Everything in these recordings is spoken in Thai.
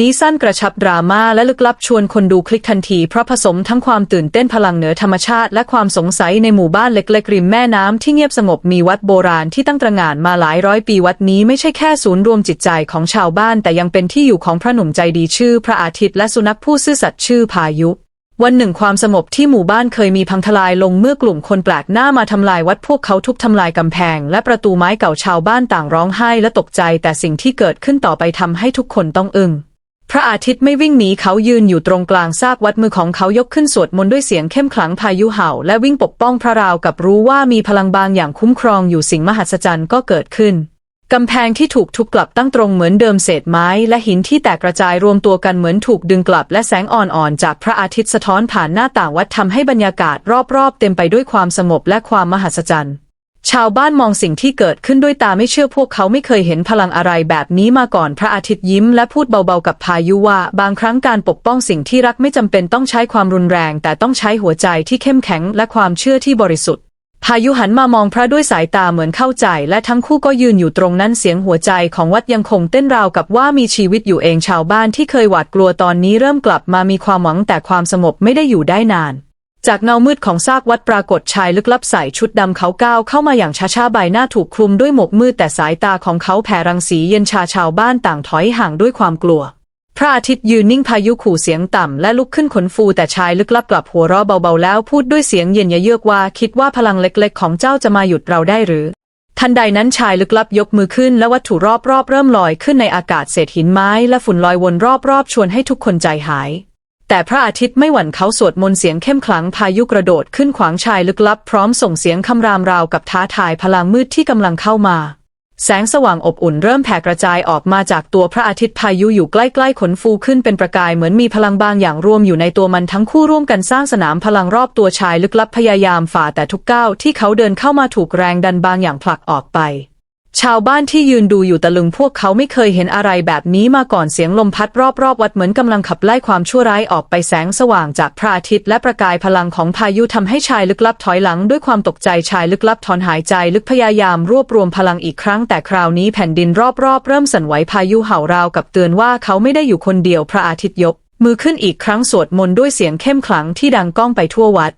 นี้สั้นกระชับดราม่าและลึกลับชวนคนดูคลิกทันทีเพราะผสมทั้งความตื่นเต้นพลังเหนือธรรมชาติ และความสงสัยในหมู่บ้านเล็กๆริมแม่น้ำที่เงียบสงบมีวัดโบราณที่ตั้งตระหง่านมาหลายร้อยปีวัดนี้ไม่ใช่แค่ศูนย์รวมจิตใจของชาวบ้าน แต่ยังเป็นที่อยู่ของพระหนุ่มใจดีชื่อ พระอาทิตย์และสุนัขผู้ซื่อสัตย์ชื่อพายุวันหนึ่งความสงบที่หมู่บ้านเคยมีพังทลายลงเมื่อกลุ่มคนแปลกหน้ามาทำลายวัดพวกเขาทุบทำลายกำแพง และประตูไม้เก่าชาวบ้านต่างร้องไห้และตกใจ แต่สิ่งที่เกิดขึ้นต่อไปทำให้ทุกคนต้องอึ้ง พระอาทิตย์ไม่วิ่งหนีเขายืนอยู่ตรงกลางซากวัดมือของเขายกขึ้นสวดมนต์ด้วยเสียงเข้มขลังพายุเห่า และวิ่งปกป้องพระราวกับรู้ว่ามีพลังบางอย่างคุ้มครองอยู่สิ่งมหัศจรรย์ก็เกิดขึ้นกำแพงที่ถูกทุบกลับตั้งตรงเหมือนเดิมเศษไม้และหินที่แตกกระจายรวมตัวกันเหมือนถูกดึงกลับ และแสงอ่อนๆจากพระอาทิตย์สะท้อนผ่านหน้าต่างวัดทำให้บรรยากาศรอบๆ เต็มไปด้วยความสงบและความมหัศจรรย์ ชาวบ้านมองสิ่งที่เกิดขึ้นด้วยตาไม่เชื่อพวกเขาไม่เคยเห็นพลังอะไรแบบนี้มาก่อนพระอาทิตย์ยิ้มและพูดเบาๆกับพายุว่า บางครั้งการปกป้องสิ่งที่รักไม่จำเป็นต้องใช้ความรุนแรง แต่ต้องใช้หัวใจที่เข้มแข็งและความเชื่อที่บริสุทธิ์ พายุหันมามองพระด้วยสายตาเหมือนเข้าใจ และทั้งคู่ก็ยืนอยู่ตรงนั้นเสียงหัวใจของวัดยังคงเต้นราวกับว่ามีชีวิตอยู่เองชาวบ้านที่เคยหวาดกลัวตอนนี้เริ่มกลับมามีความหวังแต่ความสงบไม่ได้อยู่ได้นาน จากเงามืดของซากวัดปรากฏชายลึกลับใส่ชุดดำเขาก้าวเข้ามาอย่างช้าๆใบหน้าถูกคลุมด้วยหมกมืดแต่สายตาของเขาแผ่รังสีเย็นชาชาวบ้านต่างถอยห่างด้วยความกลัว พระอาทิตย์ยืนนิ่งพายุขู่เสียงต่ำและลุกขึ้นขนฟูแต่ชายลึกลับกลับหัวเราะเบาๆแล้วพูดด้วยเสียงเย็นเยือกว่าคิดว่าพลังเล็กๆ ของเจ้าจะมาหยุดเราได้หรือ ทันใดนั้นชายลึกลับยกมือขึ้นและวัตถุรอบๆเริ่มลอยขึ้นในอากาศเศษหินไม้และฝุ่นลอยวนรอบๆชวนให้ทุกคนใจหาย แต่พระอาทิตย์ไม่หวั่นเขาสวดมนต์เสียงเข้มขลังพายุกระโดดขึ้นขวางชายลึกลับพร้อมส่งเสียงคำรามราวกับท้าทายพลังมืดที่กำลังเข้ามา แสงสว่างอบอุ่นเริ่มแผ่กระจายออกมาจากตัวพระอาทิตย์พายุอยู่ใกล้ๆขนฟูขึ้นเป็นประกายเหมือนมีพลังบางอย่างรวมอยู่ในตัวมันทั้งคู่ร่วมกันสร้างสนามพลังรอบตัวชายลึกลับพยายามฝ่าแต่ทุกก้าวที่เขาเดินเข้ามาถูกแรงดันบางอย่างผลักออกไป ชาวบ้านที่ยืนดูอยู่ตะลึงพวกเขาไม่เคยเห็นอะไรแบบนี้มาก่อนเสียงลมพัดรอบๆ วัดเหมือนกำลังขับไล่ความชั่วร้ายออกไปแสงสว่างจากพระอาทิตย์และประกายพลังของพายุทำให้ชายลึกลับถอยหลังด้วยความตกใจชายลึกลับถอนหายใจลึกพยายามรวบรวมพลังอีกครั้ง แต่คราวนี้แผ่นดินรอบๆ เริ่มสั่นไหวพายุเห่าราวกับเตือนว่าเขาไม่ได้อยู่คนเดียวพระอาทิตย์ยก มือขึ้นอีกครั้งสวดมนต์ด้วยเสียงเข้มขลังที่ดังก้องไปทั่ววัด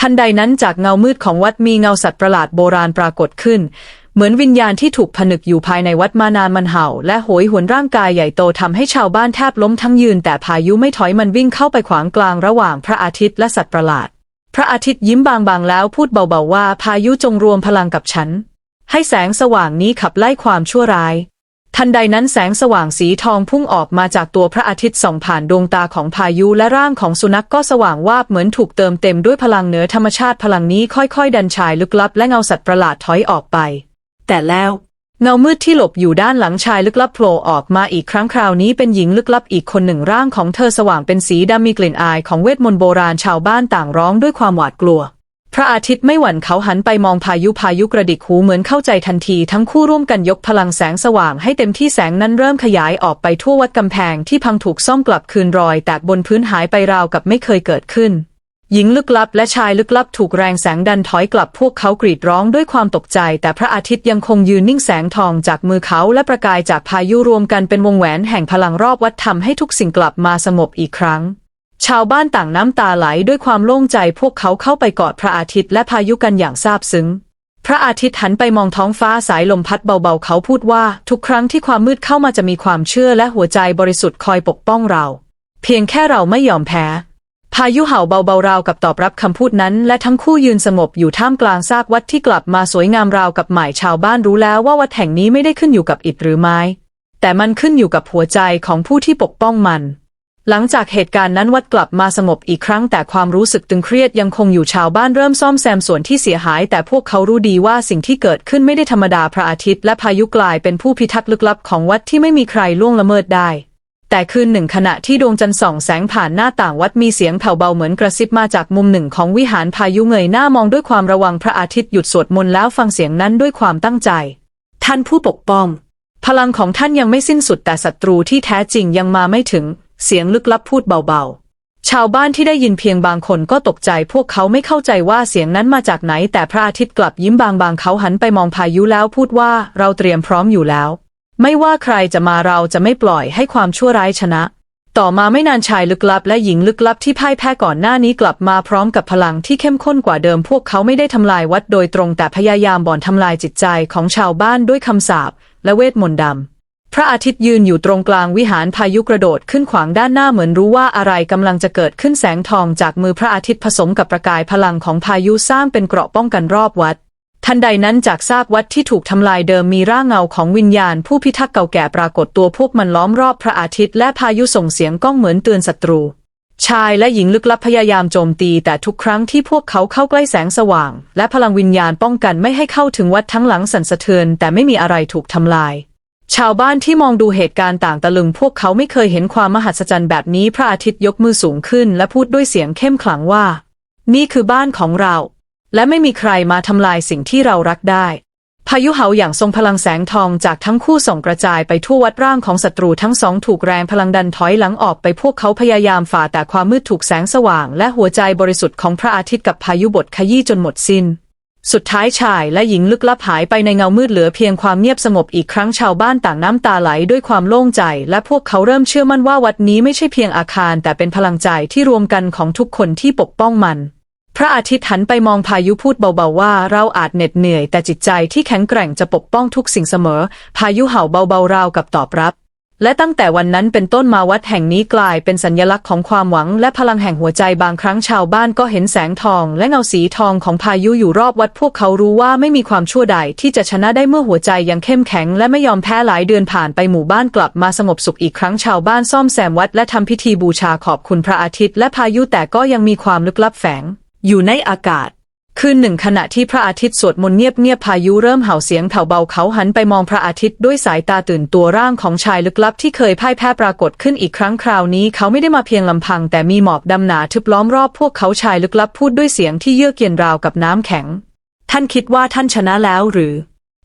ทันใดนั้นจากเงามืดของวัดมีเงาสัตว์ประหลาดโบราณปรากฏขึ้น เหมือนวิญญาณที่ถูกผนึกอยู่ภายในวัดมานานมันเห่า และโหยหวนร่างกายใหญ่โตทำให้ชาวบ้านแทบล้มทั้งยืน แต่พายุไม่ถอยมันวิ่งเข้าไปขวางกลางระหว่างพระอาทิตย์และสัตว์ประหลาด พระอาทิตย์ยิ้มบางๆแล้วพูดเบาๆว่าพายุจงรวมพลังกับฉัน ให้แสงสว่างนี้ขับไล่ความชั่วร้าย ทันใดนั้นแสงสว่างสีทองพุ่งออกมาจากตัวพระอาทิตย์ส่องผ่านดวงตาของพายุและร่างของสุนัขกก็สว่างวาบเหมือนถูกเติมเต็มด้วยพลังเหนือธรรมชาติพลังนี้ค่อยๆ ดันชายลึกลับและเงาสัตว์ประหลาดถอยออกไป แต่แล้วเงามืดที่หลบอยู่ด้านหลังชายลึกลับโผล่ออกมาอีกครั้งคราวนี้เป็นหญิงลึกลับอีกคนหนึ่งร่างของเธอสว่างเป็นสีดำมีกลิ่นอายของเวทมนต์โบราณชาวบ้านต่างร้องด้วยความหวาดกลัว พระอาทิตย์ไม่หวั่นเขาหันไปมองพายุพายุกระดิกหูเหมือนเข้าใจทันทีทั้งคู่ร่วมกันยกพลังแสงสว่างให้เต็มที่แสงนั้นเริ่มขยายออกไปทั่ววัดกำแพงที่พังถูกซ่อมกลับคืนรอยแตกบนพื้นหายไปราวกับไม่เคยเกิดขึ้น หญิงลึกลับและชายลึกลับถูกแรงแสงดันถอยกลับพวกเขากรีดร้องด้วยความตกใจ แต่พระอาทิตย์ยังคงยืนนิ่งแสงทองจากมือเขาและประกายจากพายุรวมกันเป็นวงแหวนแห่งพลังรอบวัดทำให้ทุกสิ่งกลับมาสงบอีกครั้ง ชาวบ้านต่างน้ำตาไหลด้วยความโล่งใจพวกเขาเข้าไปกอดพระอาทิตย์และพายุกันอย่างซาบซึ้ง พระอาทิตย์หันไปมองท้องฟ้าสายลมพัดเบาๆ เขาพูดว่า ทุกครั้งที่ความมืดเข้ามาจะมีความเชื่อและหัวใจบริสุทธิ์คอยปกป้องเรา เพียงแค่เราไม่ยอมแพ้ พายุเห่าเบาๆราวกับตอบรับคำพูดนั้น และทั้งคู่ยืนสงบอยู่ท่ามกลางซากวัดที่กลับมาสวยงามราวกับใหม่ชาวบ้านรู้แล้วว่าวัดแห่งนี้ไม่ได้ขึ้นอยู่กับอิฐหรือไม้ แต่มันขึ้นอยู่กับหัวใจของผู้ที่ปกป้องมัน หลังจากเหตุการณ์นั้นวัดกลับมาสงบอีกครั้ง แต่ความรู้สึกตึงเครียดยังคงอยู่ชาวบ้านเริ่มซ่อมแซมส่วนที่เสียหาย แต่พวกเขารู้ดีว่าสิ่งที่เกิดขึ้นไม่ได้ธรรมดาพระอาทิตย์และพายุกลายเป็นผู้พิทักษ์ลึกลับของวัดที่ไม่มีใครล่วงละเมิดได้ แต่คืนหนึ่งขณะที่ดวงจันทร์ส่องแสงผ่านหน้าต่างวัดมีเสียงแผ่วเบาเหมือนกระซิบมาจากมุมหนึ่งของวิหารพายุเงยหน้ามองด้วยความระวังพระอาทิตย์หยุดสวดมนต์แล้วฟังเสียงนั้นด้วยความตั้งใจ ท่านผู้ปกป้อง พลังของท่านยังไม่สิ้นสุดแต่ศัตรูที่แท้จริงยังมาไม่ถึง เสียงลึกลับพูดเบาๆ ชาวบ้านที่ได้ยินเพียงบางคนก็ตกใจ พวกเขาไม่เข้าใจว่าเสียงนั้นมาจากไหน แต่พระอาทิตย์กลับยิ้มบางๆเขาหันไปมองพายุแล้วพูดว่าเราเตรียมพร้อมอยู่แล้ว ไม่ว่าใครจะมาเราจะไม่ปล่อยให้ความชั่วร้ายชนะ ต่อมาไม่นานชายลึกลับและหญิงลึกลับที่พ่ายแพ้ก่อนหน้านี้กลับมาพร้อมกับพลังที่เข้มข้นกว่าเดิมพวกเขาไม่ได้ทำลายวัดโดยตรงแต่พยายามบ่อนทำลายจิตใจของชาวบ้านด้วยคำสาปและเวทมนต์ดำพระอาทิตย์ยืนอยู่ตรงกลางวิหารพายุกระโดดขึ้นขวางด้านหน้าเหมือนรู้ว่าอะไรกำลังจะเกิดขึ้นแสงทองจากมือพระอาทิตย์ผสมกับประกายพลังของพายุสร้างเป็นเกราะป้องกันรอบวัด ทันใดนั้นจากซากวัดที่ถูกทำลายเดิมมีร่างเงาของวิญญาณ ผู้พิทักษ์เก่าแก่ปรากฏตัวพวกมันล้อมรอบพระอาทิตย์และพายุส่งเสียงก้องเหมือนเตือนศัตรู ชายและหญิงลึกลับพยายามโจมตี แต่ทุกครั้งที่พวกเขาเข้าใกล้แสงสว่าง และพลังวิญญาณป้องกันไม่ให้เข้าถึงวัดทั้งหลังสั่นสะเทือน แต่ไม่มีอะไรถูกทำลาย ชาวบ้านที่มองดูเหตุการณ์ต่างตะลึง พวกเขาไม่เคยเห็นความมหัศจรรย์แบบนี้พระอาทิตย์ยกมือสูงขึ้น และพูดด้วยเสียงเข้มขลังว่า นี่คือบ้านของเรา และไม่มีใครมาทำลายสิ่งที่เรารักได้ พายุเหาอย่างทรงพลังแสงทองจากทั้งคู่ส่งกระจายไปทั่ววัดร่างของศัตรูทั้งสองถูกแรงพลังดันถอยหลังออกไปพวกเขาพยายามฝ่าแต่ความมืดถูกแสงสว่าง และหัวใจบริสุทธิ์ของพระอาทิตย์กับพายุบทขยี้จนหมดสิน้นสุดท้ายชายและหญิงลึกลับหายไปในเงามืดเหลือเพียงความเงียบสงบอีกครั้งชาวบ้านต่างน้ำตาไหลด้วยความโล่งใจ และพวกเขาเริ่มเชื่อมั่นว่าวัดนี้ไม่ใช่เพียงอาคาร แต่เป็นพลังใจที่รวมกันของทุกคนที่ปกป้องมัน พระอาทิตย์หันไปมองพายุพูดเบาๆว่าเราอาจเหน็ดเหนื่อย แต่จิตใจที่แข็งแกร่งจะปกป้องทุกสิ่งเสมอ พายุเห่าเบาๆราวกับตอบรับ และตั้งแต่วันนั้นเป็นต้นมาวัดแห่งนี้กลายเป็นสัญลักษณ์ของความหวัง และพลังแห่งหัวใจบางครั้งชาวบ้านก็เห็นแสงทอง และเงาสีทองของพายุอยู่รอบวัดพวกเขารู้ว่าไม่มีความชั่วใดที่จะชนะได้เมื่อหัวใจยังเข้มแข็ง และไม่ยอมแพ้หลายเดือนผ่านไปหมู่บ้านกลับมาสงบสุขอีกครั้งชาวบ้านซ่อมแซมวัดและทำพิธีบูชาขอบคุณพระอาทิตย์และพายุแต่ก็ยังมีความลึกลับแฝง อยู่ในอากาศ คืนหนึ่งขณะที่พระอาทิตย์สวดมนต์เงียบๆพายุเริ่มเห่าเสียงแผ่วเบาเขาหันไปมองพระอาทิตย์ด้วยสายตาตื่นตัวร่างของชายลึกลับที่เคยพ่ายแพ้ปรากฏขึ้นอีกครั้งคราวนี้เขาไม่ได้มาเพียงลำพัง แต่มีหมอกดำหนาทึบล้อมรอบพวกเขาชายลึกลับพูดด้วยเสียงที่เยือกเย็นราวกับน้ำแข็ง ท่านคิดว่าท่านชนะแล้วหรือ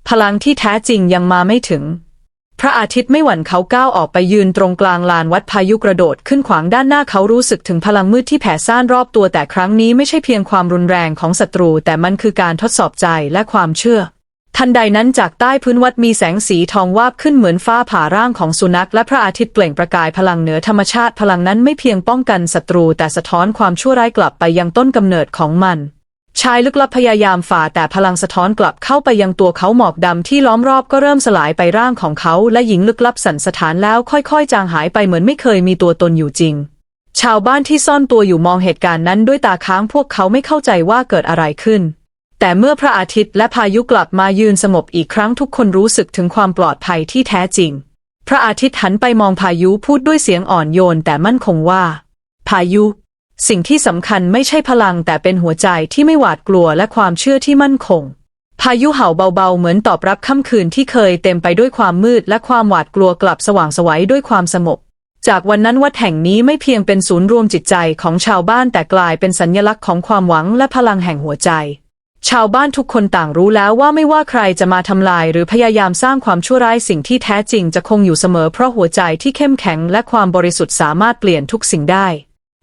พลังที่แท้จริงยังมาไม่ถึง พระอาทิตย์ไม่หวั่นเขาก้าวออกไปยืนตรงกลางลานวัดพายุกระโดดขึ้นขวางด้านหน้าเขารู้สึกถึงพลังมืดที่แผ่ซ่านรอบตัวแต่ครั้งนี้ไม่ใช่เพียงความรุนแรงของศัตรู แต่มันคือการทดสอบใจและความเชื่อ ทันใดนั้นจากใต้พื้นวัดมีแสงสีทองวาบขึ้นเหมือนฟ้าผ่าร่างของสุนัขและพระอาทิตย์เปล่งประกายพลังเหนือธรรมชาติพลังนั้นไม่เพียงป้องกันศัตรู แต่สะท้อนความชั่วร้ายกลับไปยังต้นกำเนิดของมัน ชายลึกลับพยายามฝ่าแต่พลังสะท้อนกลับเข้าไปยังตัวเขาหมอกดำที่ล้อมรอบก็เริ่มสลายไปร่างของเขา และหญิงลึกลับสั่นสถานแล้วค่อยๆ จางหายไปเหมือนไม่เคยมีตัวตนอยู่จริง ชาวบ้านที่ซ่อนตัวอยู่มองเหตุการณ์นั้นด้วยตาค้างพวกเขาไม่เข้าใจว่าเกิดอะไรขึ้น แต่เมื่อพระอาทิตย์และพายุกลับมายืนสงบอีกครั้งทุกคนรู้สึกถึงความปลอดภัยที่แท้จริง พระอาทิตย์หันไปมองพายุพูดด้วยเสียงอ่อนโยนแต่มั่นคงว่า พายุ สิ่งที่สำคัญไม่ใช่พลังแต่เป็นหัวใจที่ไม่หวาดกลัวและความเชื่อที่มั่นคง พายุเห่าเบาๆ เหมือนตอบรับค่ำคืนที่เคยเต็มไปด้วยความมืดและความหวาดกลัวกลับสว่างสวัยด้วยความสงบจากวันนั้นวัดแห่งนี้ไม่เพียงเป็นศูนย์รวมจิตใจของชาวบ้านแต่กลายเป็นสัญลักษณ์ของความหวังและพลังแห่งหัวใจ ชาวบ้านทุกคนต่างรู้แล้วว่าไม่ว่าใครจะมาทำลายหรือพยายามสร้างความชั่วร้ายสิ่งที่แท้จริงจะคงอยู่เสมอเพราะหัวใจที่เข้มแข็งและความบริสุทธิ์สามารถเปลี่ยนทุกสิ่งได้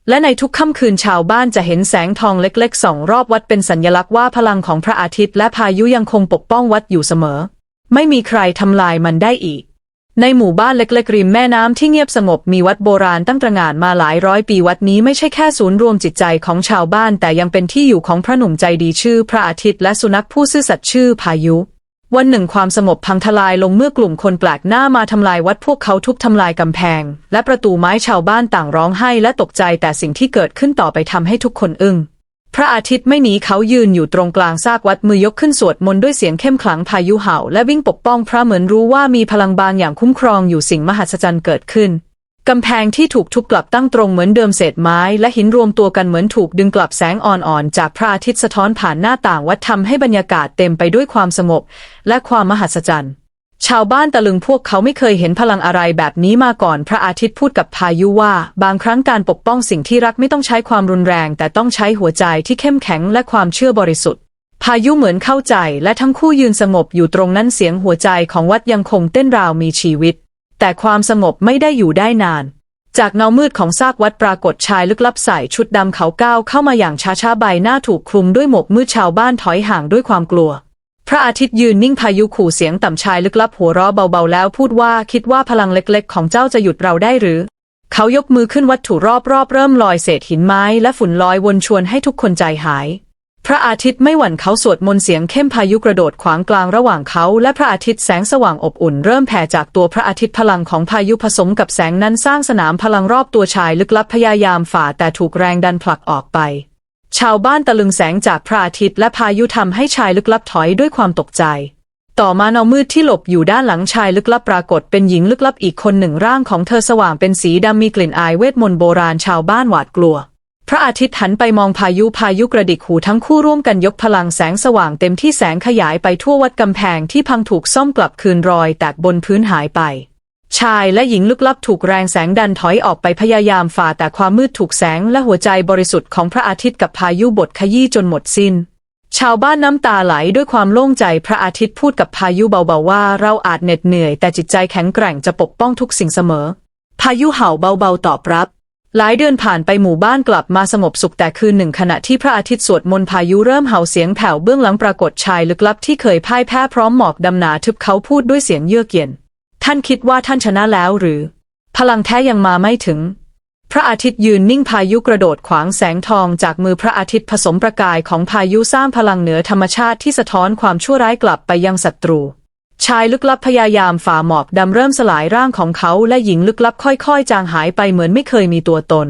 และในทุกค่ำคืนชาวบ้านจะเห็นแสงทองเล็กๆสองรอบวัดเป็นสัญลักษณ์ว่าพลังของพระอาทิตย์และพายุยังคงปกป้องวัดอยู่เสมอ ไม่มีใครทำลายมันได้อีก ในหมู่บ้านเล็กๆริมแม่น้ำที่เงียบสงบมีวัดโบราณตั้งตระหง่านมาหลายร้อยปีวัดนี้ไม่ใช่แค่ศูนย์รวมจิตใจของชาวบ้านแต่ยังเป็นที่อยู่ของพระหนุ่มใจดีชื่อ พระอาทิตย์และสุนัขผู้ซื่อสัตย์ชื่อพายุ วันหนึ่งความสงบพังทลายลงเมื่อกลุ่มคนแปลกหน้ามาทำลายวัดพวกเขาทุบทำลายกำแพง และประตูไม้ชาวบ้านต่างร้องไห้และตกใจแต่สิ่งที่เกิดขึ้นต่อไปทำให้ทุกคนอึ้งพระอาทิตย์ไม่หนีเขายืนอยู่ตรงกลางซากวัดมือยกขึ้นสวดมนต์ด้วยเสียงเข้มขลังพายุเห่า และวิ่งปกป้องพระเหมือนรู้ว่ามีพลังบางอย่างคุ้มครองอยู่สิ่งมหัศจรรย์เกิดขึ้น กำแพงที่ถูกทุบกลับตั้งตรงเหมือนเดิมเศษไม้และหินรวมตัวกันเหมือนถูกดึงกลับแสงอ่อนๆ จากพระอาทิตย์สะท้อนผ่านหน้าต่างวัดทำให้บรรยากาศเต็มไปด้วยความสงบและความมหัศจรรย์ ชาวบ้านตะลึงพวกเขาไม่เคยเห็นพลังอะไรแบบนี้มาก่อนพระอาทิตย์พูดกับพายุว่า บางครั้งการปกป้องสิ่งที่รักไม่ต้องใช้ความรุนแรง แต่ต้องใช้หัวใจที่เข้มแข็งและความเชื่อบริสุทธิ์พายุเหมือนเข้าใจและทั้งคู่ยืนสงบอยู่ตรงนั้นเสียงหัวใจของวัดยังคงเต้นราวมีชีวิต แต่ความสงบไม่ได้อยู่ได้นาน จากเงามืดของซากวัดปรากฏชายลึกลับใส่ชุดดำเขาก้าวเข้ามาอย่างช้าๆใบหน้าถูกคลุมด้วยหมวกมืดชาวบ้านถอยห่างด้วยความกลัว พระอาทิตย์ยืนนิ่งพายุขู่เสียงต่ำชายลึกลับหัวเราะเบาๆแล้วพูดว่าคิดว่าพลังเล็กๆ ของเจ้าจะหยุดเราได้หรือ เขายกมือขึ้นวัตถุรอบๆเริ่มลอยเศษหินไม้และฝุ่นลอยวนชวนให้ทุกคนใจหาย พระอาทิตย์ไม่หวั่นเขาสวดมนต์เสียงเข้มพายุกระโดดขวางกลางระหว่างเขาและพระอาทิตย์แสงสว่างอบอุ่นเริ่มแผ่จากตัวพระอาทิตย์พลังของพายุผสมกับแสงนั้นสร้างสนามพลังรอบตัวชายลึกลับพยายามฝ่าแต่ถูกแรงดันผลักออกไป ชาวบ้านตะลึงแสงจากพระอาทิตย์และพายุทำให้ชายลึกลับถอยด้วยความตกใจ ต่อมาเงามืดที่หลบอยู่ด้านหลังชายลึกลับปรากฏเป็นหญิงลึกลับอีกคนหนึ่งร่างของเธอสว่างเป็นสีดำมีกลิ่นอายเวทมนต์โบราณชาวบ้านหวาดกลัว พระอาทิตย์หันไปมองพายุพายุกระดิกหูทั้งคู่ร่วมกันยกพลังแสงสว่างเต็มที่แสงขยายไปทั่ววัดกำแพงที่พังถูกซ่อมกลับคืนรอยแตกบนพื้นหายไป ชายและหญิงลึกลับถูกแรงแสงดันถอยออกไปพยายามฝ่าแต่ความมืดถูกแสงและหัวใจบริสุทธิ์ของพระอาทิตย์กับพายุบทขยี้จนหมดสิน้น ชาวบ้านน้ำตาไหลด้วยความโล่งใจพระอาทิตย์พูดกับพายุเบาๆว่า เราอาจเหน็ดเหนื่อย แต่จิตใจแข็งแกร่งจะปกป้องทุกสิ่งเสมอ พายุเห่าเบาๆตอบรับ หลายเดือนผ่านไปหมู่บ้านกลับมาสงบสุขแต่คืนหนึ่งขณะที่พระอาทิตย์สวดมนต์พายุเริ่มเห่าเสียงแผ่วเบื้องหลังปรากฏชายลึกลับที่เคยพ่ายแพ้พร้อมหมอกดำหนาทึบเขาพูดด้วยเสียงเยือกเย็น ท่านคิดว่าท่านชนะแล้วหรือ พลังแท้ยังมาไม่ถึง พระอาทิตย์ยืนนิ่งพายุกระโดดขวางแสงทองจากมือพระอาทิตย์ผสมประกายของพายุสร้างพลังเหนือธรรมชาติที่สะท้อนความชั่วร้ายกลับไปยังศัตรู ชายลึกลับพยายามฝ่าหมอกดำเริ่มสลายร่างของเขาและหญิงลึกลับค่อยๆ จางหายไปเหมือนไม่เคยมีตัวตน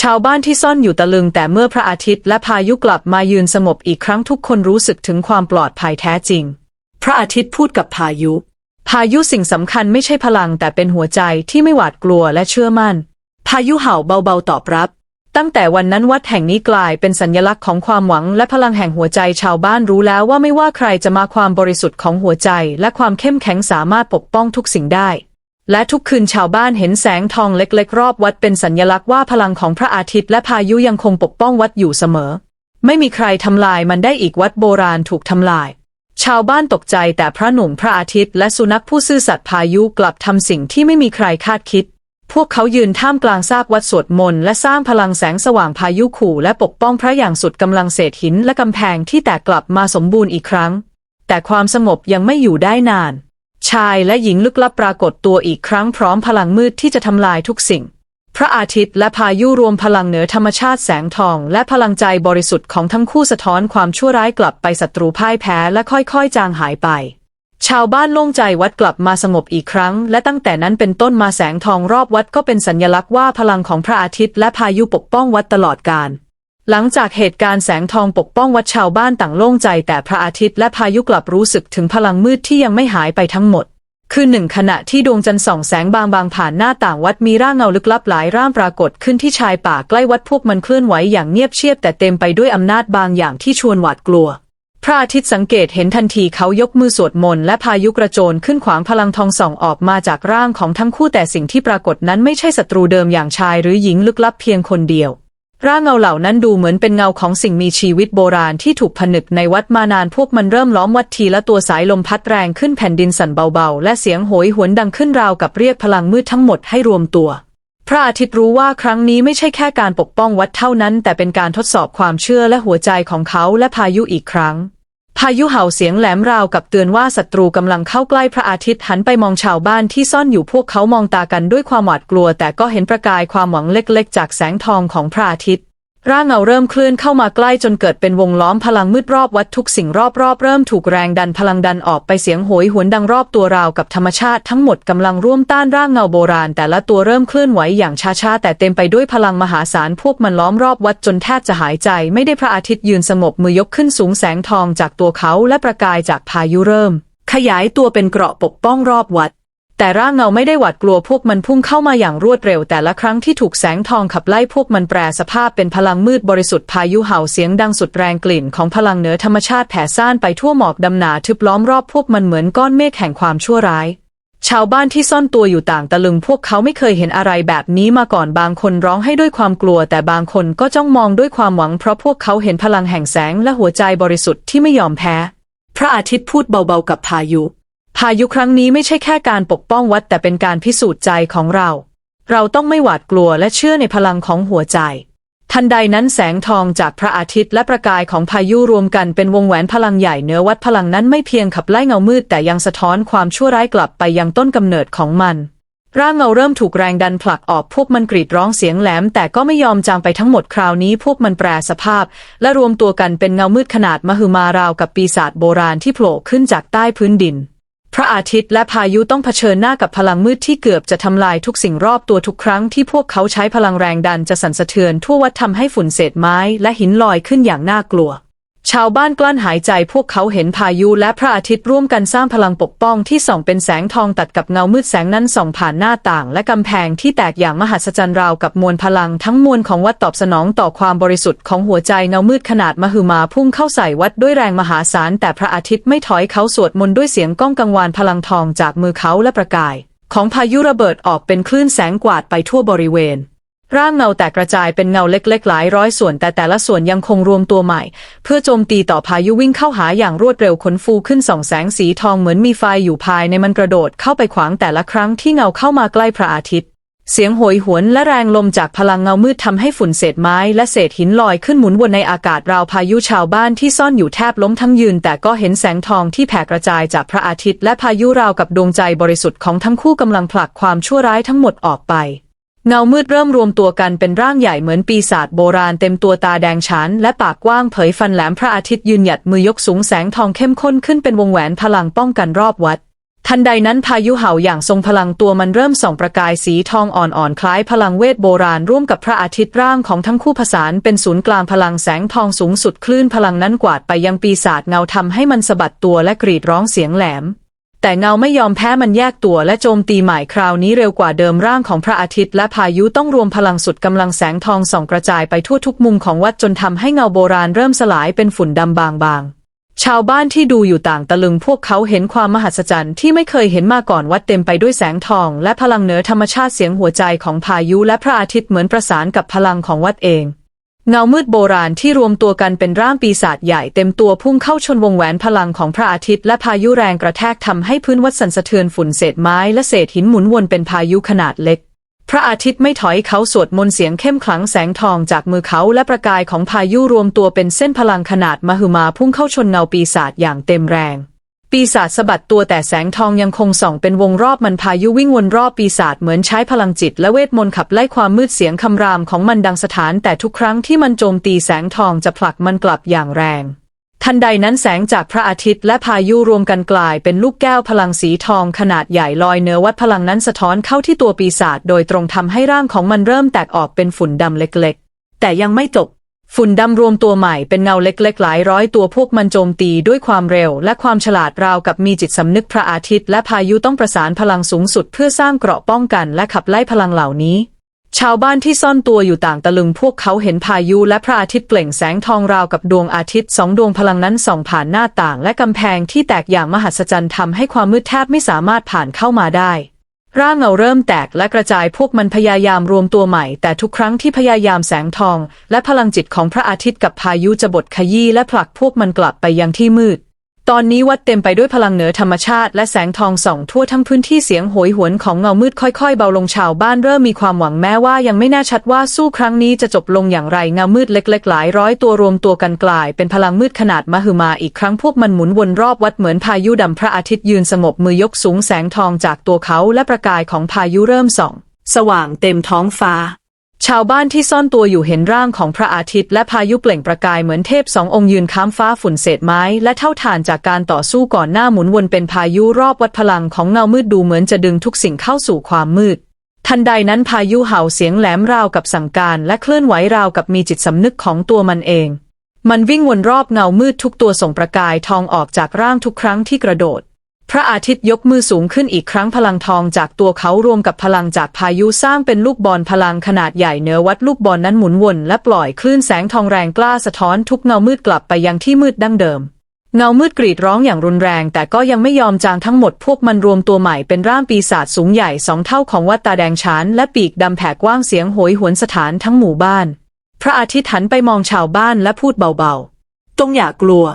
ชาวบ้านที่ซ่อนอยู่ตะลึงแต่เมื่อพระอาทิตย์และพายุกลับมายืนสงบอีกครั้งทุกคนรู้สึกถึงความปลอดภัยแท้จริง พระอาทิตย์พูดกับพายุ พายุสิ่งสำคัญไม่ใช่พลังแต่เป็นหัวใจที่ไม่หวาดกลัวและเชื่อมั่น พายุเห่าเบาๆตอบรับ ตั้งแต่วันนั้นวัดแห่งนี้กลายเป็นสัญลักษณ์ของความหวังและพลังแห่งหัวใจชาวบ้านรู้แล้วว่าไม่ว่าใครจะมาความบริสุทธิ์ของหัวใจ และความเข้มแข็งสามารถปกป้องทุกสิ่งได้ และทุกคืนชาวบ้านเห็นแสงทองเล็ก ๆ รอบวัดเป็นสัญลักษณ์ว่าพลังของพระอาทิตย์และพายุยังคงปกป้องวัดอยู่เสมอ ไม่มีใครทำลายมันได้อีกวัดโบราณถูกทำลาย ชาวบ้านตกใจแต่พระหนุ่มพระอาทิตย์และสุนัขผู้ซื่อสัตย์พายุกลับทำสิ่งที่ไม่มีใครคาดคิด วกเขายืนท่ามกลางซากวัดสวดมนต์และสร้างพลังแสงสว่างพายุขู่และปกป้องพระอย่างสุดกำลังเศษหินและกำแพงที่แตกกลับมาสมบูรณ์อีกครั้ง แต่ความสงบยังไม่อยู่ได้นาน ชายและหญิงลึกลับปรากฏตัวอีกครั้งพร้อมพลังมืดที่จะทำลายทุกสิ่ง พระอาทิตย์และพายุรวมพลังเหนือธรรมชาติแสงทอง และพลังใจบริสุทธิ์ของทั้งคู่สะท้อนความชั่วร้ายกลับไปศัตรูพ่ายแพ้และค่อยๆ จางหายไป ชาวบ้านโล่งใจวัดกลับมาสงบอีกครั้ง และตั้งแต่นั้นเป็นต้นมาแสงทองรอบวัดก็เป็นสัญลักษณ์ว่าพลังของพระอาทิตย์และพายุปกป้องวัดตลอดกาลหลังจากเหตุการณ์แสงทองปกป้องวัดชาวบ้านต่างโล่งใจ แต่พระอาทิตย์และพายุกลับรู้สึกถึงพลังมืดที่ยังไม่หายไปทั้งหมด คือหนึ่งขณะที่ดวงจันทร์ส่องแสงบางๆผ่านหน้าต่างวัดมีร่างเงาลึกลับหลายร่างปรากฏขึ้นที่ชายป่าใกล้วัดพวกมันเคลื่อนไหวอย่างเงียบเชียบแต่เต็มไปด้วยอำนาจบางอย่างที่ชวนหวาดกลัว พระอาทิตย์สังเกตเห็นทันทีเขายกมือสวดมนต์และพายุกระโจนขึ้นขวางพลังทองส่องออกมาจากร่างของทั้งคู่แต่สิ่งที่ปรากฏนั้นไม่ใช่ศัตรูเดิมอย่างชายหรือหญิงลึกลับเพียงคนเดียว ร่างเงาเหล่านั้นดูเหมือนเป็นเงาของสิ่งมีชีวิตโบราณที่ถูกผนึกในวัดมานานพวกมันเริ่มล้อมวัดทีละตัวสายลมพัดแรงขึ้นแผ่นดินสั่นเบาๆ และเสียงโหยหวนดังขึ้นราวกับเรียกพลังมืดทั้งหมดให้รวมตัว พระอาทิตย์รู้ว่าครั้งนี้ไม่ใช่แค่การปกป้องวัดเท่านั้น แต่เป็นการทดสอบความเชื่อและหัวใจของเขาและพายุอีกครั้ง พายุเห่าเสียงแหลมราวกับเตือนว่าศัตรูกำลังเข้าใกล้พระอาทิตย์หันไปมองชาวบ้านที่ซ่อนอยู่พวกเขามองตากันด้วยความหวาดกลัว แต่ก็เห็นประกายความหวังเล็กๆ จากแสงทองของพระอาทิตย์ ร่างเงาเริ่มเคลื่อนเข้ามาใกล้จนเกิดเป็นวงล้อมพลังมืดรอบวัดทุกสิ่งรอบๆ เริ่มถูกแรงดันพลังดันออกไปเสียงโหยหวนดังรอบตัวราวกับธรรมชาติทั้งหมดกำลังร่วมต้านร่างเงาโบราณ แต่ละตัวเริ่มเคลื่อนไหวอย่างช้าๆแต่เต็มไปด้วยพลังมหาศาลพวกมันล้อมรอบวัดจนแทบจะหายใจ ไม่ได้พระอาทิตย์ยืนสงบมือยกขึ้นสูงแสงทองจากตัวเขาและประกายจากพายุเริ่ม ขยายตัวเป็นเกราะปกป้องรอบวัด แต่ร่างเงาไม่ได้หวาดกลัวพวกมันพุ่งเข้ามาอย่างรวดเร็ว แต่ละครั้งที่ถูกแสงทองขับไล่พวกมันแปรสภาพเป็นพลังมืดบริสุทธิ์พายุเห่าเสียงดังสุดแรงกลิ่นของพลังเหนือธรรมชาติแผ่ซ่านไปทั่วหมอกดำหนาทึบล้อมรอบพวกมันเหมือนก้อนเมฆแห่งความชั่วร้าย ชาวบ้านที่ซ่อนตัวอยู่ต่างตะลึงพวกเขาไม่เคยเห็นอะไรแบบนี้มาก่อนบางคนร้องให้ด้วยความกลัว แต่บางคนก็จ้องมองด้วยความหวังเพราะพวกเขาเห็นพลังแห่งแสงและหัวใจบริสุทธิ์ที่ไม่ยอมแพ้ พระอาทิตย์พูดเบาๆกับพายุ พายุครั้งนี้ไม่ใช่แค่การปกป้องวัดแต่เป็นการพิสูจน์ใจของเรา เราต้องไม่หวาดกลัวและเชื่อในพลังของหัวใจ ทันใดนั้นแสงทองจากพระอาทิตย์และประกายของพายุรวมกันเป็นวงแหวนพลังใหญ่เนื้อวัดพลังนั้นไม่เพียงขับไล่เงามืดแต่ยังสะท้อนความชั่วร้ายกลับไปยังต้นกำเนิดของมัน ร่างเงาเริ่มถูกแรงดันผลักออกพวกมันกรีดร้องเสียงแหลม แต่ก็ไม่ยอมจางไปทั้งหมดคราวนี้พวกมันแปรสภาพ และรวมตัวกันเป็นเงามืดขนาดมหึมาราวกับปีศาจโบราณที่โผล่ขึ้นจากใต้พื้นดิน พระอาทิตย์และพายุต้องเผชิญหน้ากับพลังมืดที่เกือบจะทำลายทุกสิ่งรอบตัวทุกครั้งที่พวกเขาใช้พลังแรงดันจะสั่นสะเทือนทั่ววัดทำให้ฝุ่นเศษไม้และหินลอยขึ้นอย่างน่ากลัว ชาวบ้านกลั้นหายใจพวกเขาเห็นพายุและพระอาทิตย์ร่วมกันสร้างพลังปกป้องที่ส่องเป็นแสงทองตัดกับเงามืดแสงนั้นส่องผ่านหน้าต่าง และกำแพงที่แตกอย่างมหัศจรรย์ราวกับมวลพลังทั้งมวลของวัดตอบสนองต่อความบริสุทธิ์ของหัวใจเงามืดขนาดมหึมาพุ่งเข้าใส่วัดด้วยแรงมหาศาลแต่พระอาทิตย์ไม่ถอยเขาสวดมนต์ด้วยเสียงก้องกังวานพลังทองจากมือเขาและประกาย ของพายุระเบิดออกเป็นคลื่นแสงกวาดไปทั่วบริเวณ ร่างเงาแตกกระจายเป็นเงาเล็กๆ หลายร้อยส่วนแต่แต่ละส่วนยังคงรวมตัวใหม่ เพื่อโจมตีต่อพายุวิ่งเข้าหาอย่างรวดเร็วขนฟูขึ้นส่องแสงสีทองเหมือนมีไฟอยู่ภายในมันกระโดดเข้าไปขวางแต่ละครั้งที่เงาเข้ามาใกล้พระอาทิตย์ เสียงโหยหวนและแรงลมจากพลังเงามืดทำให้ฝุ่นเศษไม้และเศษหินลอยขึ้นหมุนวนในอากาศราวพายุชาวบ้านที่ซ่อนอยู่แทบล้มทั้งยืน แต่ก็เห็นแสงทองที่แผ่กระจายจากพระอาทิตย์และพายุราวกับดวงใจบริสุทธิ์ของทั้งคู่กำลังผลักความชั่วร้ายทั้งหมดออกไป เงามืดเริ่มรวมตัวกันเป็นร่างใหญ่เหมือนปีศาจโบราณเต็มตัวตาแดงฉานและปากกว้างเผยฟันแหลมพระอาทิตย์ยืนหยัดมือยกสูงแสงทองเข้มข้นขึ้นเป็นวงแหวนพลังป้องกันรอบวัด ทันใดนั้นพายุเห่าอย่างทรงพลังตัวมันเริ่มส่องประกายสีทองอ่อนๆคล้ายพลังเวทโบราณร่วมกับพระอาทิตย์ร่างของทั้งคู่ผสานเป็นศูนย์กลางพลังแสงทองสูงสุดคลื่นพลังนั้นกวาดไปยังปีศาจเงาทำให้มันสะบัดตัวและกรีดร้องเสียงแหลม แต่เงาไม่ยอมแพ้มันแยกตัวและโจมตีใหม่คราวนี้เร็วกว่าเดิมร่างของพระอาทิตย์และพายุต้องรวมพลังสุดกำลังแสงทองส่องกระจายไปทั่วทุกมุมของวัดจนทำให้เงาโบราณเริ่มสลายเป็นฝุ่นดำบางๆชาวบ้านที่ดูอยู่ต่างตะลึงพวกเขาเห็นความมหัศจรรย์ที่ไม่เคยเห็นมาก่อนวัดเต็มไปด้วยแสงทอง และพลังเหนือธรรมชาติเสียงหัวใจของพายุและพระอาทิตย์เหมือนประสานกับพลังของวัดเอง เงามืดโบราณที่รวมตัวกันเป็นร่างปีศาจใหญ่เต็มตัวพุ่งเข้าชนวงแหวนพลังของพระอาทิตย์และพายุแรงกระแทกทำให้พื้นวัดสั่นสะเทือนฝุ่นเศษไม้และเศษหินหมุนวนเป็นพายุขนาดเล็ก พระอาทิตย์ไม่ถอยเขาสวดมนต์เสียงเข้มขลังแสงทองจากมือเขาและประกายของพายุรวมตัวเป็นเส้นพลังขนาดมหึมาพุ่งเข้าชนเงาปีศาจอย่างเต็มแรง ปีศาจสะบัดตัวแต่แสงทองยังคงส่องเป็นวงรอบมันพายุวิ่งวนรอบปีศาจเหมือนใช้พลังจิตและเวทมนต์ขับไล่ความมืดเสียงคำรามของมันดังสถาน แต่ทุกครั้งที่มันโจมตีแสงทองจะผลักมันกลับอย่างแรง ทันใดนั้นแสงจากพระอาทิตย์และพายุรวมกันกลายเป็นลูกแก้วพลังสีทองขนาดใหญ่ลอยเหนือวัดพลังนั้นสะท้อนเข้าที่ตัวปีศาจโดยตรงทำให้ร่างของมันเริ่มแตกออกเป็นฝุ่นดำเล็ก ๆ แต่ยังไม่จบ ฝุ่นดำรวมตัวใหม่เป็นเงาเล็กๆ หลายร้อยตัวพวกมันโจมตีด้วยความเร็วและความฉลาดราวกับมีจิตสำนึกพระอาทิตย์และพายุต้องประสานพลังสูงสุดเพื่อสร้างเกราะป้องกันและขับไล่พลังเหล่านี้ ชาวบ้านที่ซ่อนตัวอยู่ต่างตะลึงพวกเขาเห็นพายุและพระอาทิตย์เปล่งแสงทองราวกับดวงอาทิตย์สองดวงพลังนั้นส่องผ่านหน้าต่าง และกำแพงที่แตกอย่างมหัศจรรย์ทำให้ความมืดแทบไม่สามารถผ่านเข้ามาได้ ร่างเงาเริ่มแตกและกระจายพวกมันพยายามรวมตัวใหม่ แต่ทุกครั้งที่พยายามแสงทอง และพลังจิตของพระอาทิตย์กับพายุจะบดขยี้และผลักพวกมันกลับไปยังที่มืด ตอนนี้วัดเต็มไปด้วยพลังเหนือธรรมชาติและแสงทองส่องทั่วทั้งพื้นที่เสียงโหยหวนของเงามืดค่อยๆ เบาลงชาวบ้านเริ่มมีความหวังแม้ว่ายังไม่แน่ชัดว่าสู้ครั้งนี้จะจบลงอย่างไรเงามืดเล็กๆ หลายร้อยตัวรวมตัวกันกลาย เป็นพลังมืดขนาดมหึมาอีกครั้งพวกมันหมุนวนรอบวัดเหมือนพายุดำพระอาทิตย์ยืนสงบมือยกสูงแสงทองจากตัวเขาและประกายของพายุเริ่มส่อง สว่างเต็มท้องฟ้า ชาวบ้านที่ซ่อนตัวอยู่เห็นร่างของพระอาทิตย์และพายุเปล่งประกายเหมือนเทพสององค์ยืนค้ามฟ้าฝุ่นเศษไม้และเท่าฐานจากการต่อสู้ก่อนหน้าหมุนวนเป็นพายุรอบวัดพลังของเงามืดดูเหมือนจะดึงทุกสิ่งเข้าสู่ความมืด ทันใดนั้นพายุเห่าเสียงแหลมราวกับสั่งการและเคลื่อนไหวราวกับมีจิตสำนึกของตัวมันเอง มันวิ่งวนรอบเงามืดทุกตัวส่งประกายทองออกจากร่างทุกครั้งที่กระโดด พระอาทิตย์ยกมือสูงขึ้นอีกครั้งพลังทองจากตัวเขารวมกับพลังจากพายุสร้างเป็นลูกบอลพลังขนาดใหญ่เนื้อวัดลูกบอลนั้นหมุนวนและปล่อยคลื่นแสงทองแรงกล้าสะท้อนทุกเงามืดกลับไปยังที่มืดดั้งเดิม เงามืดกรีดร้องอย่างรุนแรง แต่ก็ยังไม่ยอมจางทั้งหมดพวกมันรวมตัวใหม่เป็นร่างปีศาจสูงใหญ่สองเท่าของวัดตาแดงฉานและปีกดำแผ่กว้างเสียงโหยหวนสถานทั้งหมู่บ้าน พระอาทิตย์หันไปมองชาวบ้านและพูดเบาๆจงอย่ากลัว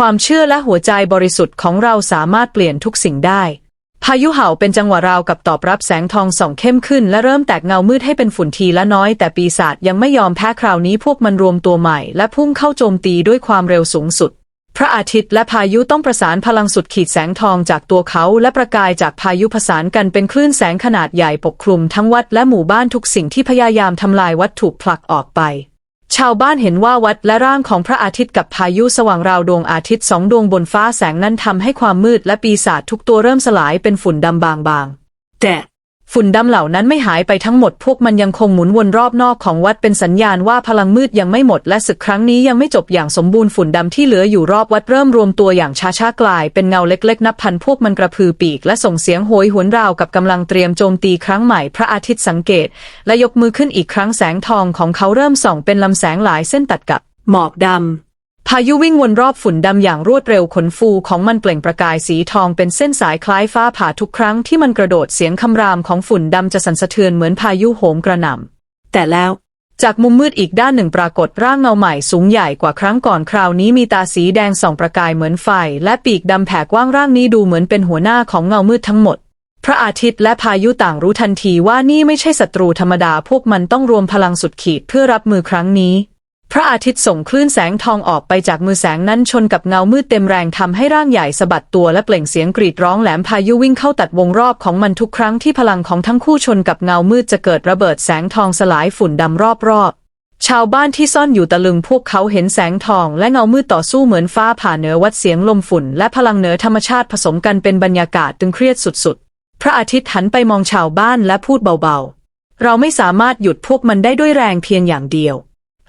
ความเชื่อและหัวใจบริสุทธิ์ของเราสามารถเปลี่ยนทุกสิ่งได้ พายุเห่าเป็นจังหวะราวกับตอบรับแสงทองส่องเข้มขึ้น และเริ่มแตกเงามืดให้เป็นฝุ่นทีละน้อย แต่ปีศาจยังไม่ยอมแพ้คราวนี้พวกมันรวมตัวใหม่ และพุ่งเข้าโจมตีด้วยความเร็วสูงสุด พระอาทิตย์และพายุต้องประสานพลังสุดขีดแสงทองจากตัวเขาและประกายจากพายุผสานกันเป็นคลื่นแสงขนาดใหญ่ปกคลุมทั้งวัดและหมู่บ้านทุกสิ่งที่พยายามทำลายวัตถุผลักออกไป ชาวบ้านเห็นว่าวัดและร่างของพระอาทิตย์กับพายุสว่างราวดวงอาทิตย์สองดวงบนฟ้าแสงนั้นทำให้ความมืดและปีศาจทุกตัวเริ่มสลายเป็นฝุ่นดำบางๆแต่ ฝุ่นดำเหล่านั้นไม่หายไปทั้งหมดพวกมันยังคงหมุนวนรอบนอกของวัดเป็นสัญญาณว่าพลังมืดยังไม่หมดและศึกครั้งนี้ยังไม่จบอย่างสมบูรณ์ฝุ่นดำที่เหลืออยู่รอบวัดเริ่มรวมตัวอย่างช้าๆกลาย เป็นเงาเล็กๆ นับพันพวกมันกระพือปีกและส่งเสียงโหยหวนราวกับกำลังเตรียมโจมตีครั้งใหม่พระอาทิตย์สังเกต และยกมือขึ้นอีกครั้งแสงทองของเขาเริ่มส่องเป็นลำแสงหลายเส้นตัดกับหมอกดำ พายุวิ่งวนรอบฝุ่นดำอย่างรวดเร็วขนฟูของมันเปล่งประกายสีทองเป็นเส้นสายคล้ายฟ้าผ่าทุกครั้งที่มันกระโดดเสียงคำรามของฝุ่นดำจะสั่นสะเทือนเหมือนพายุโหมกระหน่ำแต่แล้วจากมุมมืดอีกด้านหนึ่งปรากฏร่างเงาใหม่สูงใหญ่กว่าครั้งก่อนคราวนี้มีตาสีแดงส่องประกายเหมือนไฟ และปีกดำแผ่กว้างร่างนี้ดูเหมือนเป็นหัวหน้าของเงามืดทั้งหมด พระอาทิตย์และพายุต่างรู้ทันทีว่านี่ไม่ใช่ศัตรูธรรมดาพวกมันต้องรวมพลังสุดขีดเพื่อรับมือครั้งนี้ พระอาทิตย์ส่งคลื่นแสงทองออกไปจากมือแสงนั้นชนกับเงามืดเต็มแรงทำให้ร่างใหญ่สะบัดตัวและเปล่งเสียงกรีดร้องแหลมพายุวิ่งเข้าตัดวงรอบของมันทุกครั้งที่พลังของทั้งคู่ชนกับเงามืดจะเกิดระเบิดแสงทองสลายฝุ่นดำรอบๆ ชาวบ้านที่ซ่อนอยู่ตะลึงพวกเขาเห็นแสงทองและเงามืดต่อสู้เหมือนฟ้าผ่าเหนือวัดเสียงลมฝุ่นและพลังเหนือธรรมชาติผสมกันเป็นบรรยากาศตึงเครียดสุดๆ พระอาทิตย์หันไปมองชาวบ้านและพูดเบาๆ เราไม่สามารถหยุดพวกมันได้ด้วยแรงเพียงอย่างเดียว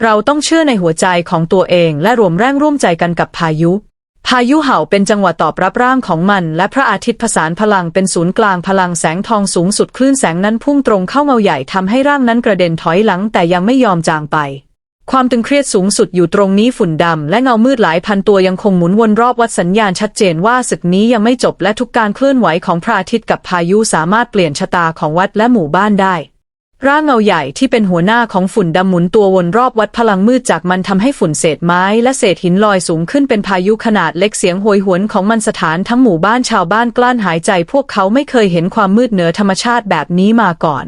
เราต้องเชื่อในหัวใจของตัวเองและรวมแรงร่วมใจกันกับพายุ พายุเห่าเป็นจังหวะตอบรับร่างของมัน และพระอาทิตย์ผสานพลังเป็นศูนย์กลางพลังแสงทองสูงสุดคลื่นแสงนั้นพุ่งตรงเข้าเงาใหญ่ทำให้ร่างนั้นกระเด็นถอยหลังแต่ยังไม่ยอมจางไป ความตึงเครียดสูงสุดอยู่ตรงนี้ฝุ่นดำและเงามืดหลายพันตัวยังคงหมุนวนรอบวัดสัญญาณชัดเจนว่าศึกนี้ยังไม่จบและทุกการเคลื่อนไหวของพระอาทิตย์กับพายุสามารถเปลี่ยนชะตาของวัดและหมู่บ้านได้ ร่างเงาใหญ่ที่เป็นหัวหน้าของฝุ่นดำหมุนตัววนรอบวัดพลังมืดจากมันทำให้ฝุ่นเศษไม้และเศษหินลอยสูงขึ้นเป็นพายุขนาดเล็กเสียงโหยหวนของมันสถานทั้งหมู่บ้านชาวบ้านกลั้นหายใจพวกเขาไม่เคยเห็นความมืดเหนือธรรมชาติแบบนี้มาก่อน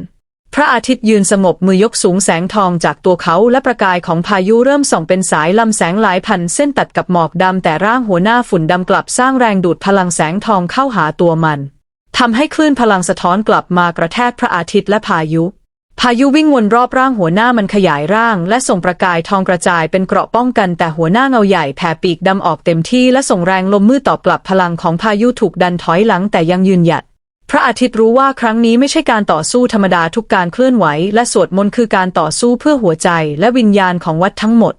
พระอาทิตย์ยืนสงบมือยกสูงแสงทองจากตัวเขาและประกายของพายุเริ่มส่องเป็นสายลำแสงหลายพันเส้นตัดกับหมอกดำแต่ร่างหัวหน้าฝุ่นดำกลับสร้างแรงดูดพลังแสงทองเข้าหาตัวมันทำให้คลื่นพลังสะท้อนกลับมากระแทกพระอาทิตย์และพายุ พายุวิ่งวนรอบร่างหัวหน้ามันขยายร่าง และส่งประกายทองกระจายเป็นเกราะป้องกัน แต่หัวหน้าเงาใหญ่แผ่ปีกดำออกเต็มที่และส่งแรงลมมืดตอบกลับพลังของพายุถูกดันถอยหลังแต่ยังยืนหยัด พระอาทิตย์รู้ว่าครั้งนี้ไม่ใช่การต่อสู้ธรรมดาทุกการเคลื่อนไหว และสวดมนต์คือการต่อสู้เพื่อหัวใจ และวิญญาณของวัดทั้งหมด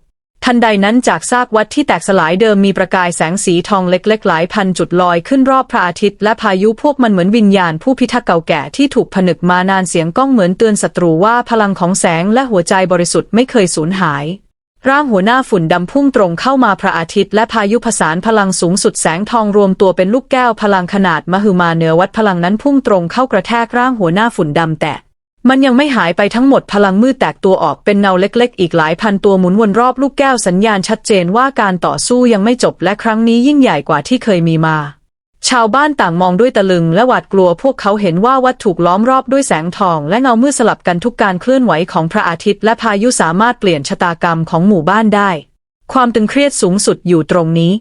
ทันใดนั้นจากซากวัดที่แตกสลายเดิมมีประกายแสงสีทองเล็กๆ หลายพันจุดลอยขึ้นรอบพระอาทิตย์และพายุพวกมันเหมือนวิญญาณผู้พิทักษ์เก่าแก่ที่ถูกผนึกมานานเสียงก้องเหมือนเตือนศัตรูว่าพลังของแสงและหัวใจบริสุทธิ์ไม่เคยสูญหาย ร่างหัวหน้าฝุ่นดำพุ่งตรงเข้ามาพระอาทิตย์และพายุผสานพลังสูงสุดแสงทองรวมตัวเป็นลูกแก้วพลังขนาดมหึมาเหนือวัดพลังนั้นพุ่งตรงเข้ากระแทกร่างหัวหน้าฝุ่นดำแต่ มันยังไม่หายไปทั้งหมดพลังมืดแตกตัวออกเป็นเงาเล็ก ๆ อีกหลายพันตัวหมุนวนรอบลูกแก้วสัญญาณชัดเจนว่าการต่อสู้ยังไม่จบและครั้งนี้ยิ่งใหญ่กว่าที่เคยมีมา ชาวบ้านต่างมองด้วยตะลึงและหวาดกลัวพวกเขาเห็นว่าวัดถูกล้อมรอบด้วยแสงทองและเงามืดสลับกันทุกการเคลื่อนไหวของพระอาทิตย์และพายุสามารถเปลี่ยนชะตากรรมของหมู่บ้านได้ ความตึงเครียดสูงสุดอยู่ตรงนี้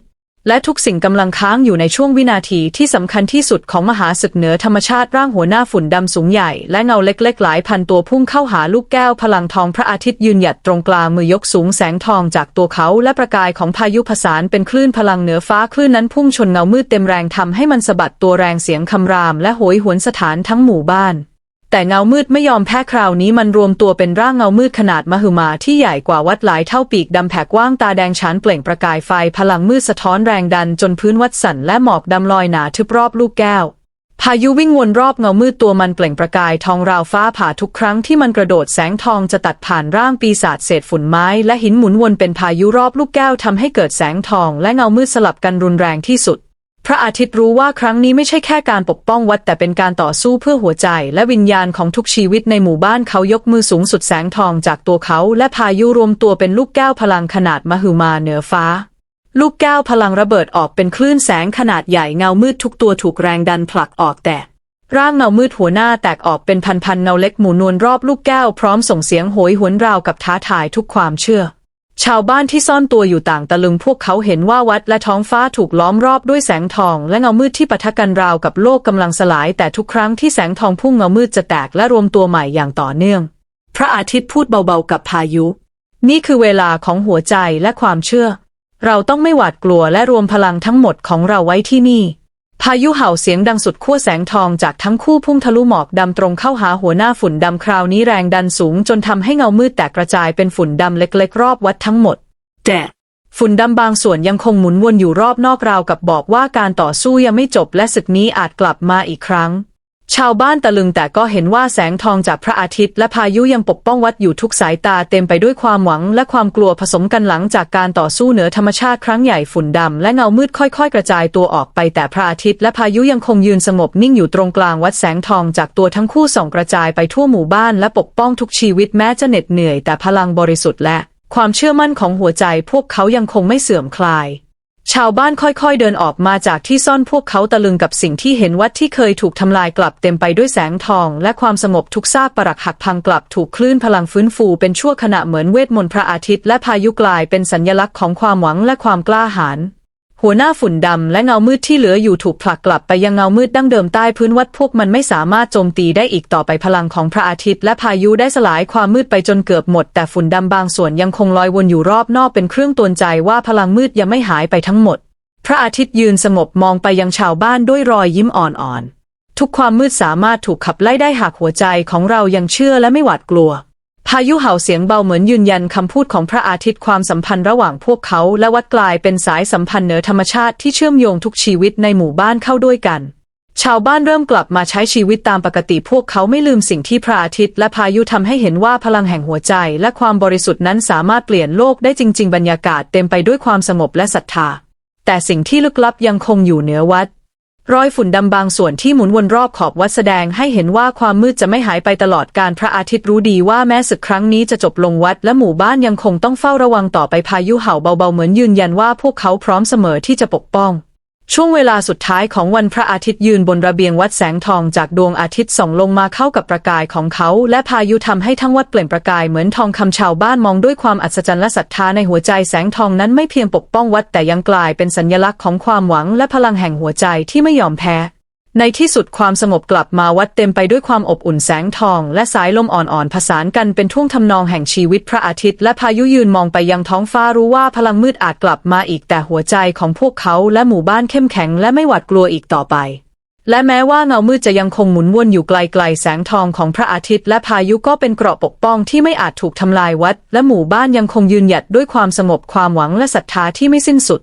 และทุกสิ่งกำลังค้างอยู่ในช่วงวินาทีที่สำคัญที่สุดของมหาศึกเหนือธรรมชาติร่างหัวหน้าฝุ่นดำสูงใหญ่ และเงาเล็กๆ หลายพันตัวพุ่งเข้าหาลูกแก้วพลังทองพระอาทิตย์ยืนหยัดตรงกลางมือยกสูงแสงทองจากตัวเขาและประกายของพายุผสานเป็นคลื่นพลังเหนือฟ้าคลื่นนั้นพุ่งชนเงามืดเต็มแรงทำให้มันสะบัดตัวแรงเสียงคำรามและโหยหวนสถานทั้งหมู่บ้าน แต่เงามืดไม่ยอมแพ้คราวนี้มันรวมตัวเป็นร่างเงามืดขนาดมหึมาที่ใหญ่กว่าวัดหลายเท่าปีกดำแผกว้างตาแดงฉานเปล่งประกายไฟพลังมืดสะท้อนแรงดันจนพื้นวัดสั่นและหมอกดำลอยหนาทึบรอบลูกแก้ว พายุวิ่งวนรอบเงามืดตัวมันเปล่งประกายทองราวฟ้าผ่าทุกครั้งที่มันกระโดดแสงทองจะตัดผ่านร่างปีศาจเศษฝุ่นไม้และหินหมุนวนเป็นพายุรอบลูกแก้วทำให้เกิดแสงทองและเงามืดสลับกันรุนแรงที่สุด พระอาทิตย์รู้ว่าครั้งนี้ไม่ใช่แค่การปกป้องวัดแต่เป็นการต่อสู้เพื่อหัวใจ และวิญญาณของทุกชีวิตในหมู่บ้านเขายกมือสูงสุดแสงทองจากตัวเขา และพายุรวมตัวเป็นลูกแก้วพลังขนาดมหึมาเหนือฟ้า ลูกแก้วพลังระเบิดออกเป็นคลื่นแสงขนาดใหญ่เงามืดทุกตัวถูกแรงดันผลักออกแต่ร่างเงามืดหัวหน้าแตกออกเป็นพันๆเงาเล็กหมุนวนรอบลูกแก้วพร้อมส่งเสียงโหยหวนราวกับท้าทายทุกความเชื่อ ชาวบ้านที่ซ่อนตัวอยู่ต่างตะลึงพวกเขาเห็นว่าวัดและท้องฟ้าถูกล้อมรอบด้วยแสงทอง และเงามืดที่ปะทะกันราวกับโลกกำลังสลาย แต่ทุกครั้งที่แสงทองพุ่งเงามืดจะแตกและรวมตัวใหม่อย่างต่อเนื่อง พระอาทิตย์พูดเบาๆกับพายุ นี่คือเวลาของหัวใจและความเชื่อ เราต้องไม่หวาดกลัวและรวมพลังทั้งหมดของเราไว้ที่นี่ พายุเห่าเสียงดังสุดขั้วแสงทองจากทั้งคู่พุ่งทะลุหมอกดำตรงเข้าหาหัวหน้าฝุ่นดำคราวนี้แรงดันสูงจนทำให้เงามืดแตกกระจายเป็นฝุ่นดำเล็กๆ รอบวัดทั้งหมด แต่ฝุ่นดำบางส่วนยังคงหมุนวนอยู่รอบนอกราวกับบอกว่าการต่อสู้ยังไม่จบและศึกนี้อาจกลับมาอีกครั้ง ชาวบ้านตะลึงแต่ก็เห็นว่าแสงทองจากพระอาทิตย์และพายุยังปกป้องวัดอยู่ทุกสายตาเต็มไปด้วยความหวังและความกลัวผสมกันหลังจากการต่อสู้เหนือธรรมชาติครั้งใหญ่ฝุ่นดำและเงามืดค่อย ๆ กระจายตัวออกไปแต่พระอาทิตย์และพายุยังคงยืนสงบนิ่งอยู่ตรงกลางวัดแสงทองจากตัวทั้งคู่ส่องกระจายไปทั่วหมู่บ้านและปกป้องทุกชีวิตแม้จะเหน็ดเหนื่อยแต่พลังบริสุทธิ์และความเชื่อมั่นของหัวใจพวกเขายังคงไม่เสื่อมคลาย ชาวบ้านค่อยๆเดินออกมาจากที่ซ่อนพวกเขาตะลึงกับสิ่งที่เห็นวัดที่เคยถูกทำลายกลับเต็มไปด้วยแสงทอง และความสงบทุกซากปรักหักพังกลับถูกคลื่นพลังฟื้นฟูเป็นชั่วขณะเหมือนเวทมนต์พระอาทิตย์และพายุกลายเป็นสัญลักษณ์ของความหวังและความกล้าหาญ หัวหน้าฝุ่นดำและเงามืดที่เหลืออยู่ถูกผลักกลับไปยังเงามืดดั้งเดิมใต้พื้นวัดพวกมันไม่สามารถโจมตีได้อีกต่อไปพลังของพระอาทิตย์และพายุได้สลายความมืดไปจนเกือบหมด แต่ฝุ่นดำบางส่วนยังคงลอยวนอยู่รอบนอกเป็นเครื่องตือนใจว่าพลังมืดยังไม่หายไปทั้งหมด พระอาทิตย์ยืนสงบมองไปยังชาวบ้านด้วยรอยยิ้มอ่อนๆทุกความมืดสามารถถูกขับไล่ได้หากหัวใจของเรายังเชื่อและไม่หวาดกลัว พายุเห่าเสียงเบาเหมือนยืนยันคำพูดของพระอาทิตย์ความสัมพันธ์ระหว่างพวกเขาและวัดกลายเป็นสายสัมพันธ์เหนือธรรมชาติที่เชื่อมโยงทุกชีวิตในหมู่บ้านเข้าด้วยกัน ชาวบ้านเริ่มกลับมาใช้ชีวิตตามปกติพวกเขาไม่ลืมสิ่งที่พระอาทิตย์และพายุทำให้เห็นว่าพลังแห่งหัวใจ และความบริสุทธิ์นั้นสามารถเปลี่ยนโลกได้จริง ๆ บรรยากาศเต็มไปด้วยความสงบและศรัทธา แต่สิ่งที่ลึกลับยังคงอยู่เหนือวัด รอยฝุ่นดำบางส่วนที่หมุนวนรอบขอบวัดแสดงให้เห็นว่าความมืดจะไม่หายไปตลอดการพระอาทิตย์รู้ดีว่าแม้ศึกครั้งนี้จะจบลงวัดและหมู่บ้านยังคงต้องเฝ้าระวังต่อไปพายุเห่าเบาๆเหมือนยืนยันว่าพวกเขาพร้อมเสมอที่จะปกป้อง ช่วงเวลาสุดท้ายของวันพระอาทิตย์ยืนบนระเบียงวัดแสงทองจากดวงอาทิตย์ส่องลงมาเข้ากับประกายของเขา และพายุทำให้ทั้งวัดเปล่งประกายเหมือนทองคำชาวบ้านมองด้วยความอัศจรรย์และศรัทธาในหัวใจแสงทองนั้นไม่เพียงปกป้องวัดแต่ยังกลายเป็นสัญลักษณ์ของความหวังและพลังแห่งหัวใจที่ไม่ยอมแพ้ ในที่สุดความสงบกลับมาวัดเต็มไปด้วยความอบอุ่นแสงทอง และสายลมอ่อนๆผสานกันเป็นท่วงทำนองแห่งชีวิตพระอาทิตย์และพายุยืนมองไปยังท้องฟ้ารู้ว่าพลังมืดอาจกลับมาอีกแต่หัวใจของพวกเขาและหมู่บ้านเข้มแข็งและไม่หวาดกลัวอีกต่อไป และแม้ว่าเงามืดจะยังคงหมุนวนอยู่ไกลๆแสงทองของพระอาทิตย์และพายุก็เป็นเกราะปกป้องที่ไม่อาจถูกทำลายวัด และหมู่บ้านยังคงยืนหยัดด้วยความสงบความหวังและศรัทธาที่ไม่สิ้นสุด